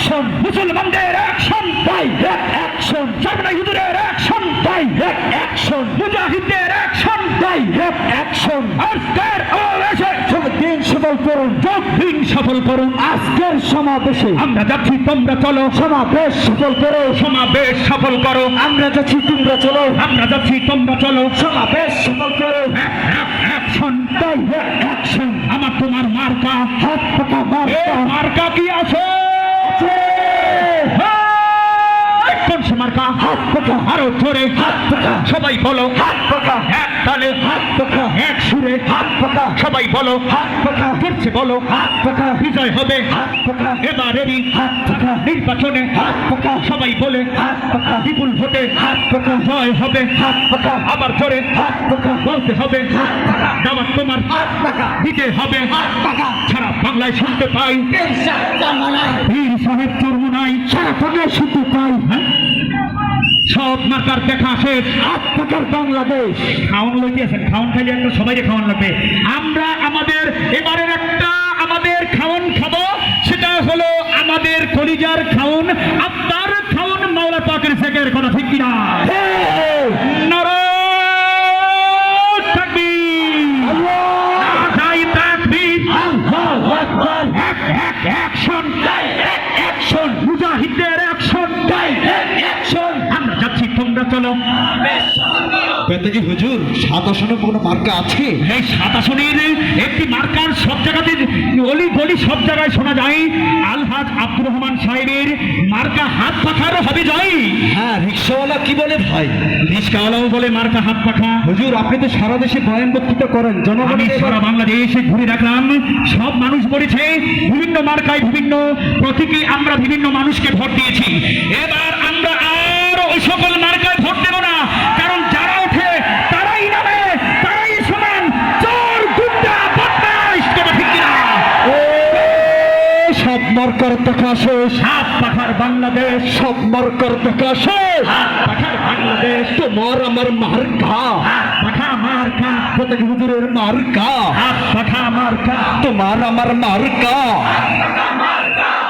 Action মুসলমানদের action direct action সামনে হুজুরের অ্যাকশন ডাইরেক্ট অ্যাকশন মুজাহিদদের অ্যাকশন ডাইরেক্ট অ্যাকশন আজকের সমাবেশে দিন সফল করুন। যোগ দিন সফল করুন। আজকের সমাবেশে আমরা যাচ্ছি তোমরা চলো। সমাবেশ সফল করো। সমাবেশ সফল করো। আমরা যাচ্ছি তোমরা চলো। আমরা যাচ্ছি তোমরা চলো। সমাবেশ সফল করো। অ্যাকশন ডাইরেক্ট অ্যাকশন আরও জোরে হাত পাকা সবাই বলো হাত পাকা এক তালে হাত পাকা এক সুরে হাত পাকা সবাই বলো হাত পাকা করছে বলো হাত পাকা বিজয় হবে হাত পাকা এবারেরই হাত পাকা নির্বাচনে হাত পাকা সবাই বলে হাত পাকা বিপুল ভোটে হাত পাকা জয় হবে হাত পাকা আবার জোরে হাত পাকা বলতে হবে হাত পাকা দাবার তোমার হাত পাকা দিতে হবে হাত পাকা সারা বাংলায় শুনতে পাই বীর সাহেব চর্মনাই সারা বাংলায় শুনতে পাই হ্যাঁ সব মার্কার দেখা শেষ আট টাকার বাংলাদেশ খাওয়ান লইতেছেন খাওয়ান খাইলে একটা সবাইকে খাওয়ান লাগবে আমরা আমাদের এবারের একটা আমাদের খাওয়ান খাব সেটা হলো আমাদের কলিজার খাওন আপনার খাওন মাওলা পাকের শেখের কথা ঠিক কিনা নারায়ণ তাকবীর। নারায় তাকবীর। এক- এক- অ্যাকশন অ্যাকশন চলো হুজুর সাত আসনে কোনো মার্কা আছে? এই সাত আসনের একটি মার্কার সব জায়গাতে অলি গলি সব জায়গায় শোনা যায়। আলহাজ আব্দুর রহমান সাহেবের মার্কা হাত হবে জয়। হ্যাঁ রিক্সাওয়ালা কি বলে ভাই? রিস্কাওয়ালাও বলে মার্কা হাত পাখা। হুজুর আপনি তো সারা দেশে বয়ান বক্তৃতা করেন আমি জনগণের সারা বাংলাদেশে ঘুরে দেখলাম সব মানুষ বলেছে বিভিন্ন মার্কায় বিভিন্ন প্রতীকে আমরা বিভিন্ন মানুষকে ভোট দিয়েছি। এবার আমরা আর ওই সকল মার্কায় ভোট দেব না কারণ যারা ওঠে তারাই নামে তারাই সমান চোর গুন্ডা বদমাইশ কথা ঠিক কিনা এই সব মার্কার দেখা শেষ। সাত পাখার বাংলাদেশ। সব মার্কার দেখা শেষ। সাত পাখার বাংলাদেশ। তোমার আমার মার্কা। হাত পাখা মার্কা। পেতাজি হুজুরের মার্কা। হাত পাখা মার্কা। তোমার আমার মার্কা।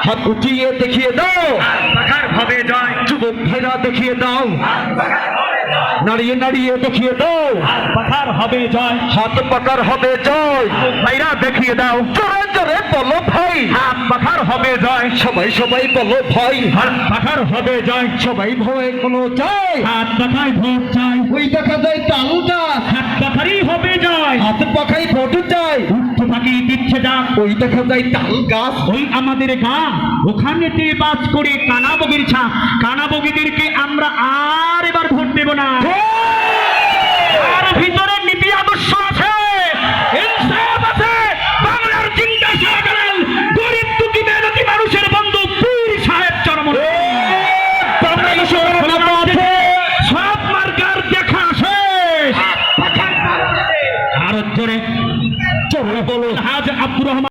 হাত উঠিয়ে দেখিয়ে দাও। পাখার ভাবে জয়। যুবক ভাইরা দেখিয়ে দাও। নাড়িয়ে নাড়িয়ে দেখিয়ে দাও। পাখার হবে জয়। হাত পাকার হবে জয়। ভাইরা দেখিয়ে দাও। জোরে জোরে বলো ভাই। হাত পাখার হবে জয়। সবাই সবাই বলো ভাই। হাত পাখার হবে জয়। সবাই ভয় কোনো যায় হাত পাখায় ভোট চাই। ওই দেখা যায় তালু গাছ হাত পাখারই হবে জয়। হাত পাখাই ভোট যায় উঠতে পাখি দিচ্ছে যা। ওই দেখা যায় তাল গাছ। ওই আমাদের গান ওখানেতে বাস করে কানাবগির ছা কানাবগিদেরকে আমরা আর বলুন